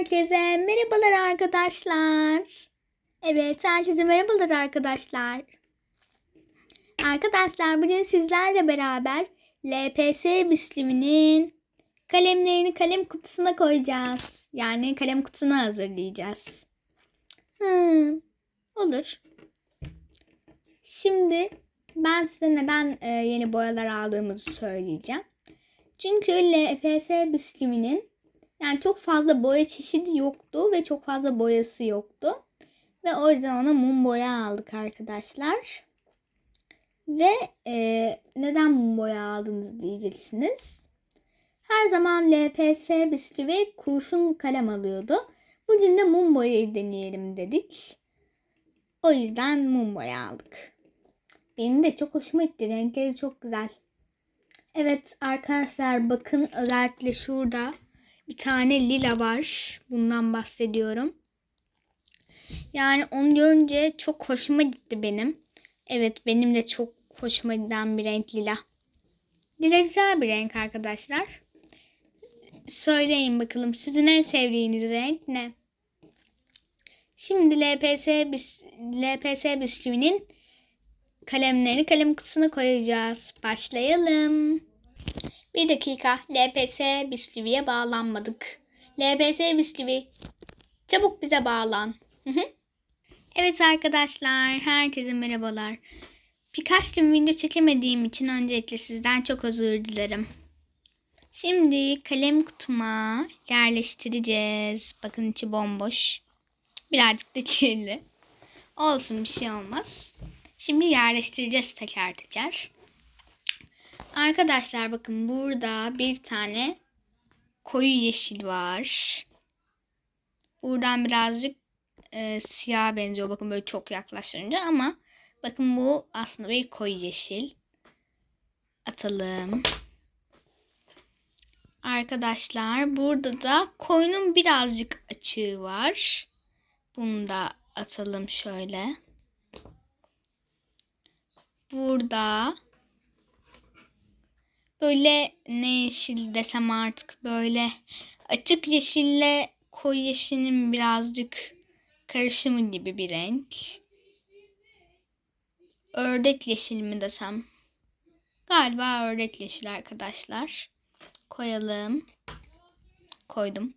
Herkese merhabalar arkadaşlar. Evet, herkese merhabalar arkadaşlar. Arkadaşlar bugün sizlerle beraber LPS bisküvinin kalemlerini kalem kutusuna koyacağız. Yani kalem kutusuna hazırlayacağız. Hmm, olur. Şimdi ben size neden e, yeni boyalar aldığımızı söyleyeceğim. Çünkü LPS bisküvinin yani çok fazla boya çeşidi yoktu ve çok fazla boyası yoktu. Ve o yüzden ona mum boya aldık arkadaşlar. Ve e, neden mum boya aldınız diyeceksiniz. Her zaman LPS bisküvi kurşun kalem alıyordu. Bugün de mum boyayı deneyelim dedik. O yüzden mum boya aldık. Benim de çok hoşuma gitti. Renkleri çok güzel. Evet arkadaşlar bakın özellikle şurada bir tane lila var. Bundan bahsediyorum. Yani onu görünce çok hoşuma gitti benim. Evet benim de çok hoşuma giden bir renk lila. Lila güzel bir renk arkadaşlar. Söyleyin bakalım sizin en sevdiğiniz renk ne? Şimdi LPS bis, LPS bisküvinin kalemlerini kalem kutusuna koyacağız. Başlayalım. Bir dakika. LPS bisküviye bağlanmadık. LPS bisküvi. Çabuk bize bağlan. Hı hı. evet arkadaşlar. Herkese merhabalar. Birkaç gün video çekemediğim için öncelikle sizden çok özür dilerim. Şimdi kalem kutuma yerleştireceğiz. Bakın içi bomboş. Birazcık da kirli. Olsun bir şey olmaz. Şimdi yerleştireceğiz teker teker. Arkadaşlar bakın burada bir tane koyu yeşil var. Buradan birazcık e, siyah benziyor. Bakın böyle çok yaklaştırınca ama bakın bu aslında bir koyu yeşil. Atalım. Arkadaşlar burada da koyunun birazcık açığı var. Bunu da atalım şöyle. Burada böyle ne yeşil desem artık böyle açık yeşille koyu yeşilin birazcık karışımı gibi bir renk. Ördek yeşil mi desem? Galiba ördek yeşil arkadaşlar. Koyalım. Koydum.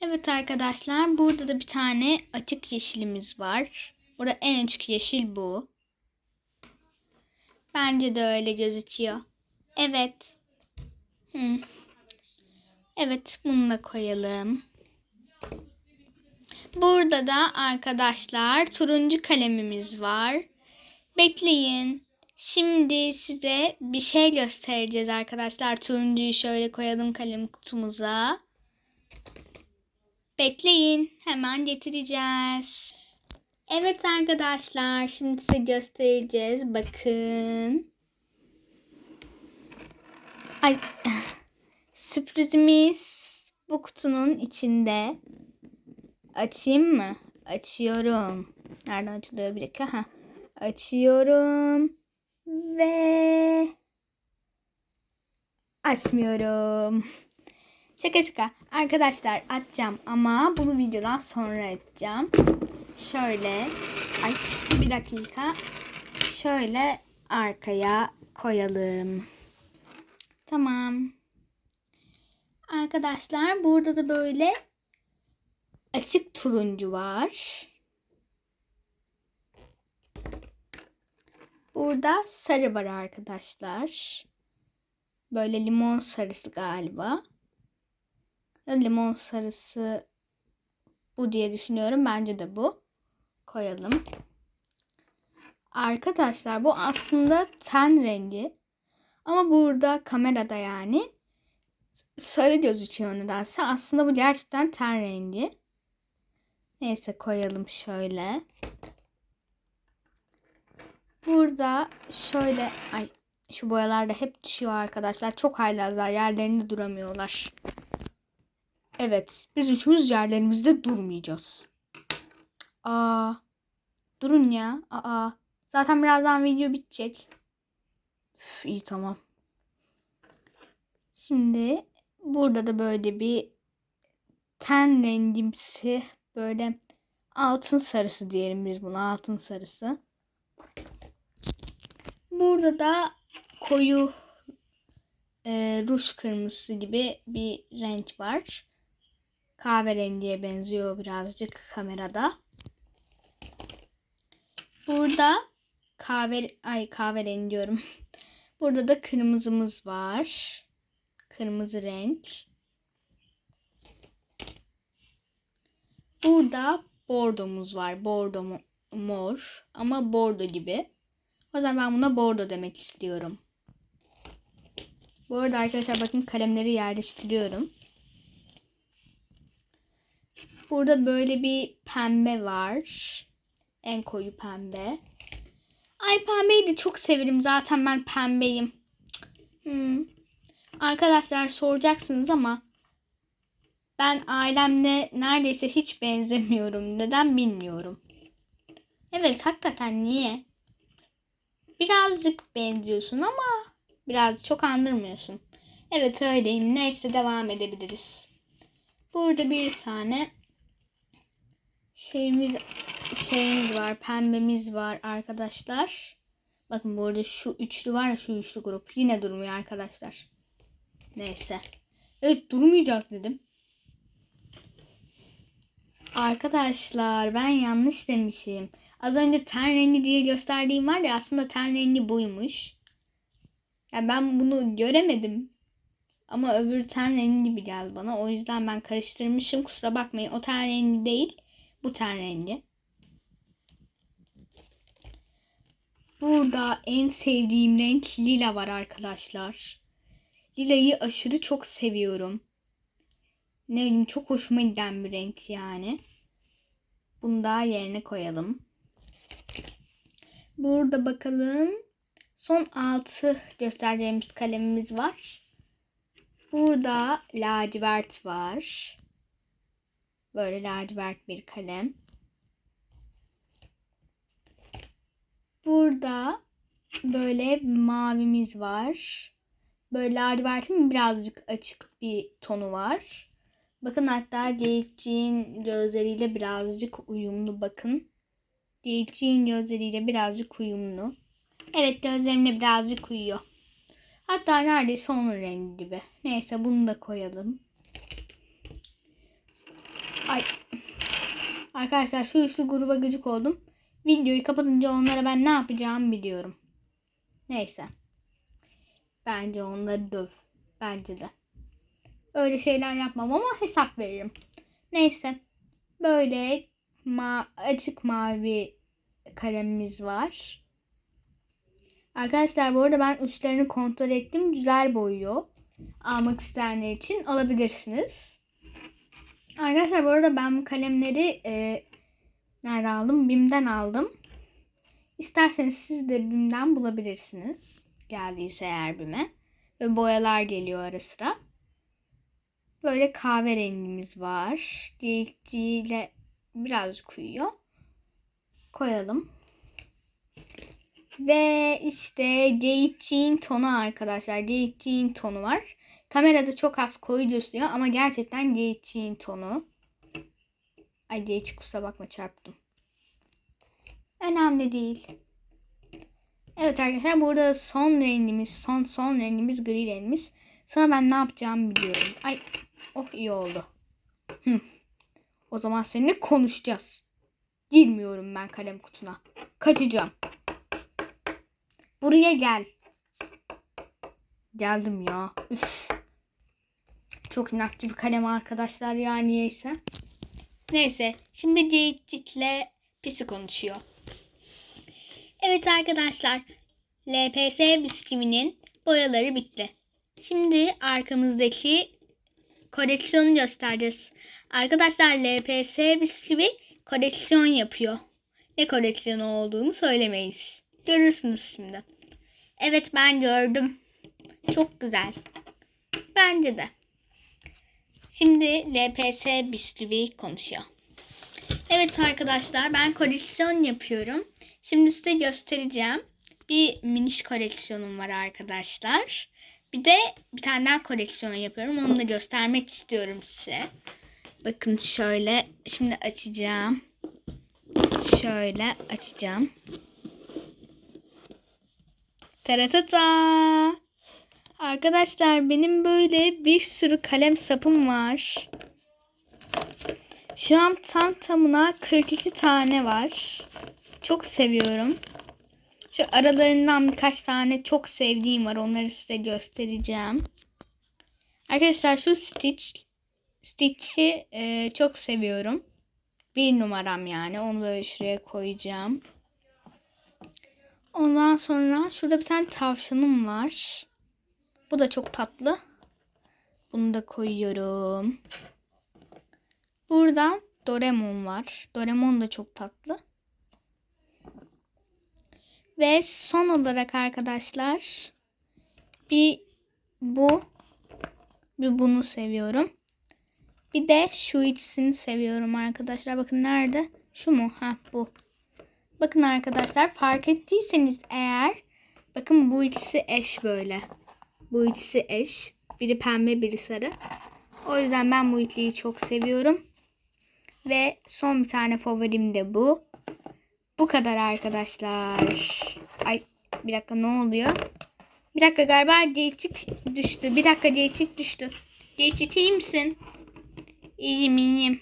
Evet arkadaşlar burada da bir tane açık yeşilimiz var. Burada en açık yeşil bu. Bence de öyle gözüküyor. Evet. Hmm. Evet bunu da koyalım. Burada da arkadaşlar turuncu kalemimiz var. Bekleyin. Şimdi size bir şey göstereceğiz arkadaşlar. Turuncuyu şöyle koyalım kalem kutumuza. Bekleyin. Hemen getireceğiz. Evet arkadaşlar şimdi size göstereceğiz. Bakın. Ay sürprizimiz bu kutunun içinde. Açayım mı? Açıyorum. Nereden açılıyor bir dakika? Ha. Açıyorum. Ve açmıyorum. Şaka şaka. Arkadaşlar açacağım ama bunu videodan sonra açacağım. Şöyle ay bir dakika. Şöyle arkaya koyalım. Tamam. Arkadaşlar burada da böyle açık turuncu var. Burada sarı var arkadaşlar. Böyle limon sarısı galiba. Limon sarısı bu diye düşünüyorum. Bence de bu. Koyalım. Arkadaşlar bu aslında ten rengi. Ama burada kamerada yani sarı gözüküyor nedense. Aslında bu gerçekten ten rengi. Neyse koyalım şöyle. Burada şöyle ay şu boyalar da hep düşüyor arkadaşlar. Çok haylazlar. Yerlerinde duramıyorlar. Evet. Biz üçümüz yerlerimizde durmayacağız. Aa. Durun ya. Aa. Zaten birazdan video bitecek. Üf, iyi tamam. Şimdi burada da böyle bir ten rengimsi böyle altın sarısı diyelim biz buna altın sarısı. Burada da koyu e, ruj kırmızısı gibi bir renk var. Kahverengiye benziyor birazcık kamerada. Burada kahve ay kahverengi diyorum. Burada da kırmızımız var. Kırmızı renk. Burada bordomuz var. Bordo mor ama bordo gibi. O zaman ben buna bordo demek istiyorum. Bu arada arkadaşlar bakın kalemleri yerleştiriyorum. Burada böyle bir pembe var. En koyu pembe. Ay pembeyi de çok severim. Zaten ben pembeyim. Hmm. Arkadaşlar soracaksınız ama ben ailemle neredeyse hiç benzemiyorum. Neden bilmiyorum. Evet hakikaten niye? Birazcık benziyorsun ama biraz çok andırmıyorsun. Evet öyleyim. Neyse devam edebiliriz. Burada bir tane şeyimiz şeyimiz var. Pembemiz var arkadaşlar. Bakın burada şu üçlü var ya şu üçlü grup. Yine durmuyor arkadaşlar. Neyse. Evet durmayacağız dedim. Arkadaşlar ben yanlış demişim. Az önce ten rengi diye gösterdiğim var ya aslında ten rengi buymuş. Yani ben bunu göremedim. Ama öbür ten rengi gibi geldi bana. O yüzden ben karıştırmışım. Kusura bakmayın. O ten rengi değil. Bu ten rengi. Burada en sevdiğim renk lila var arkadaşlar. Lilayı aşırı çok seviyorum. Ne bileyim çok hoşuma giden bir renk yani. Bunu da yerine koyalım. Burada bakalım. Son 6 göstereceğimiz kalemimiz var. Burada lacivert var. Böyle lacivert bir kalem. Burada böyle mavimiz var. Böyle lacivertin birazcık açık bir tonu var. Bakın hatta Geyikçiğin gözleriyle birazcık uyumlu bakın. Geyikçiğin gözleriyle birazcık uyumlu. Evet gözlerimle birazcık uyuyor. Hatta neredeyse onun rengi gibi. Neyse bunu da koyalım. Ay. Arkadaşlar şu üçlü gruba gıcık oldum. Videoyu kapatınca onlara ben ne yapacağımı biliyorum. Neyse. Bence onları döv. Bence de. Öyle şeyler yapmam ama hesap veririm. Neyse. Böyle ma açık mavi kalemimiz var. Arkadaşlar bu arada ben uçlarını kontrol ettim. Güzel boyuyor. Almak isteyenler için alabilirsiniz. Arkadaşlar bu arada ben bu kalemleri e, nerede aldım? Bim'den aldım. İsterseniz siz de Bim'den bulabilirsiniz. Geldiyse eğer Bim'e. Ve boyalar geliyor ara sıra. Böyle kahverengimiz var. ile birazcık uyuyor. Koyalım. Ve işte geyikçiğin tonu arkadaşlar. Geyikçiğin tonu var. Kamerada çok az koyu gözüküyor ama gerçekten geyikçiğin tonu. Ay geyikçik kusura bakma çarptım. Önemli değil. Evet arkadaşlar burada son rengimiz, son son rengimiz gri rengimiz. Sonra ben ne yapacağımı biliyorum. Ay oh iyi oldu. Hı. O zaman seninle konuşacağız. Girmiyorum ben kalem kutuna. Kaçacağım. Buraya gel. Geldim ya. Üf. Çok inatçı bir kalem arkadaşlar ya niyeyse. Neyse şimdi Ceycik'le Pisi konuşuyor. Evet arkadaşlar. LPS bisküvinin boyaları bitti. Şimdi arkamızdaki koleksiyonu göstereceğiz. Arkadaşlar LPS bisküvi koleksiyon yapıyor. Ne koleksiyonu olduğunu söylemeyiz. Görürsünüz şimdi. Evet ben gördüm. Çok güzel. Bence de. Şimdi LPS bisküvi konuşuyor. Evet arkadaşlar ben koleksiyon yapıyorum. Şimdi size göstereceğim. Bir miniş koleksiyonum var arkadaşlar. Bir de bir tane daha koleksiyon yapıyorum. Onu da göstermek istiyorum size. Bakın şöyle şimdi açacağım. Şöyle açacağım. Taratata. Arkadaşlar benim böyle bir sürü kalem sapım var. Şu an tam tamına 42 tane var. Çok seviyorum. Şu aralarından birkaç tane çok sevdiğim var. Onları size göstereceğim. Arkadaşlar şu Stitch Stitch'i e, çok seviyorum. Bir numaram yani. Onu böyle şuraya koyacağım. Ondan sonra şurada bir tane tavşanım var. Bu da çok tatlı. Bunu da koyuyorum. Burada Doraemon var. Doraemon da çok tatlı. Ve son olarak arkadaşlar bir bu bir bunu seviyorum. Bir de şu ikisini seviyorum arkadaşlar. Bakın nerede? Şu mu? Ha bu. Bakın arkadaşlar fark ettiyseniz eğer bakın bu ikisi eş böyle. Bu ikisi eş. Biri pembe biri sarı. O yüzden ben bu ikiliyi çok seviyorum. Ve son bir tane favorim de bu. Bu kadar arkadaşlar. Ay bir dakika ne oluyor? Bir dakika galiba Geyçik düştü. Bir dakika Geyçik düştü. Geyçik iyi misin? İyiyim iyiyim.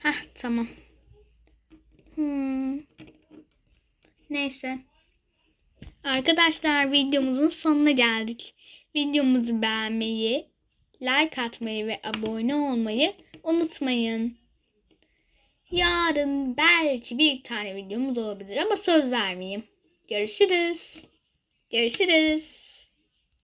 Hah tamam. Hmm. Neyse. Arkadaşlar videomuzun sonuna geldik. Videomuzu beğenmeyi, like atmayı ve abone olmayı unutmayın. Yarın belki bir tane videomuz olabilir ama söz vermeyeyim. Görüşürüz. Görüşürüz.